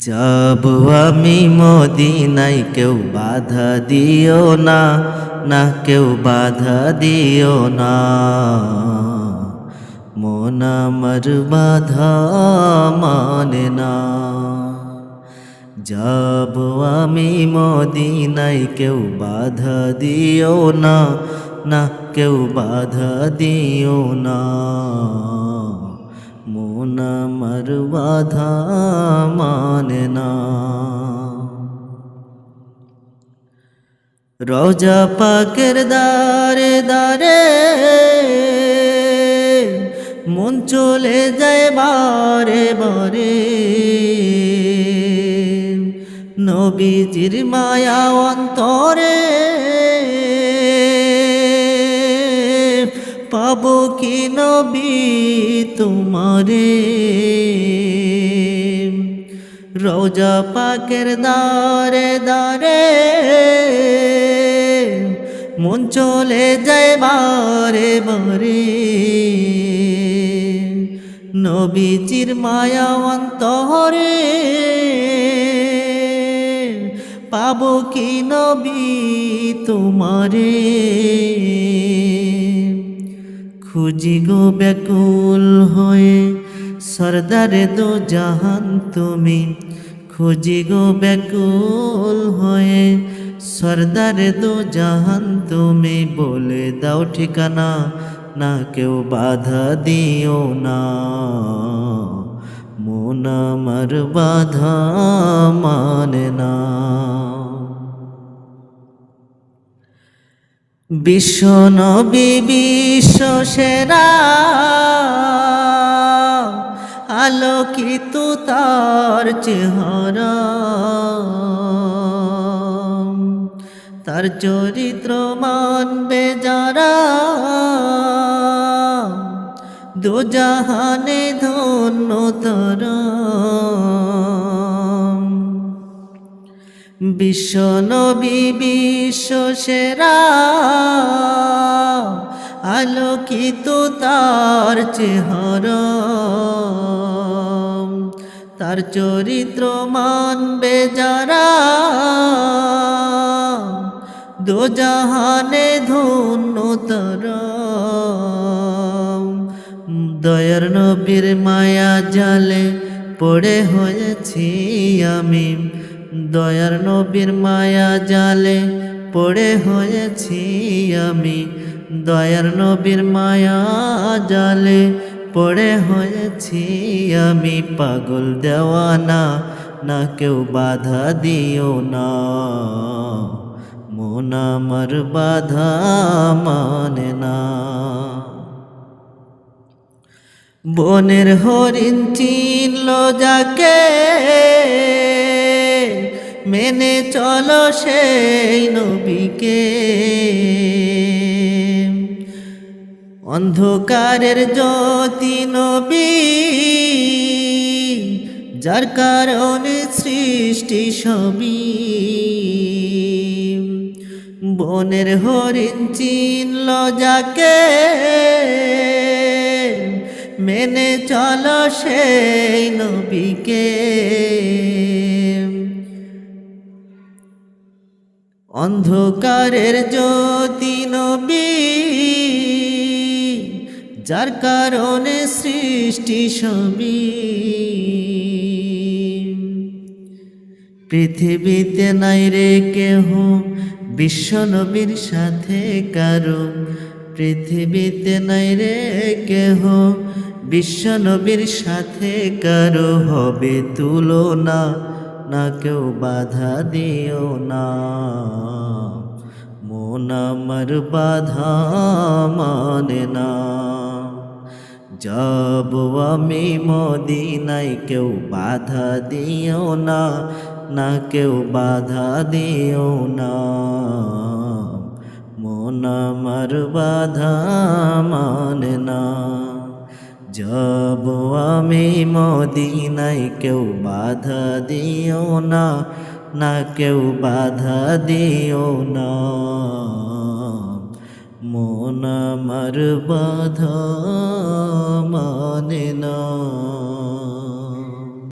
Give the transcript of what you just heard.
যাব আমি মদিনাই কেউ বাধা দিও না না কেউ বাধা দিও না মন আমার বাধা মানে না যাব আমি মদিনাই কেউ বাধা দিও না না কেউ বাধা দিও না মন আমার বাধা মানে না রোজা পাকের দারে দারে মন চলে যায় বারে বারে নবীজির মায়া অন্তরে পাবো কি নবী তোমারে? রোজা পাকের দারে দারে মন চলে যায় বারে বারে। নবীজির মায়া অন্তরে পাবো কি নবী তোমারে? খুঁজি গো ব্যাকুল হয়ে, সর্দারে দো জাহান তুমি। খুঁজি গো ব্যাকুল হয়ে, সর্দারে দো জাহান তুমি। বলে দাও ঠিকানা, না কেউ বাধা দিও না। মন আমার বাধা মানে বিশ্ব নবী বিশ্ব সেরা। আলোকিত তার চেহারা। তার চরিত্র মানবে যারা। দোজাহানে ধন্য তারা। বিশ্ব নবী, বিশ্ব সেরা। আলোকিত তার চেহারা। তার চরিত্র মানবে যারা। দোজাহানে ধন্য তারা। দয়ার নবীর মায়া জালে পড়ে হয়েছি আমি। দয়ার নবীর মায়া জালে পড়ে হয়েছি আমি। দয়ার নবীর মায়া জালে পড়ে হয়েছি আমি। পাগল দেওয়ানা, না কেউ বাধা দিও না। মন আমার বাধা মানে না। বনের হরিণ চিনল যাকে মেনে চলো সেই নবীকে। অন্ধকারের জ্যোতি নবী, যার কারণে সৃষ্টি সবই বনের হরিণ চিনল যাকে, মেনে চলো সেই নবীকে। অন্ধকারের জ্যোতি নবী, যার কারণে সৃষ্টি সবই পৃথিবীতে নাই রে কেহ, বিশ্ব নবীর সাথে কারও। পৃথিবীতে নাই রে কেহ, বিশ্ব নবীর সাথে কারও হবে তুলনা। না কেউ বাধা দিও না। মন আমার বাধা মানে না। যাব আমি মদিনাই কেউ বাধা দিও না না কেউ বাধা দিও না। মন আমার বাধা মানে না। যাব আমি মদিনায়, কেউ বাধা দিও না না কেউ বাধা দিও না। মন আমার বাধা মানে না।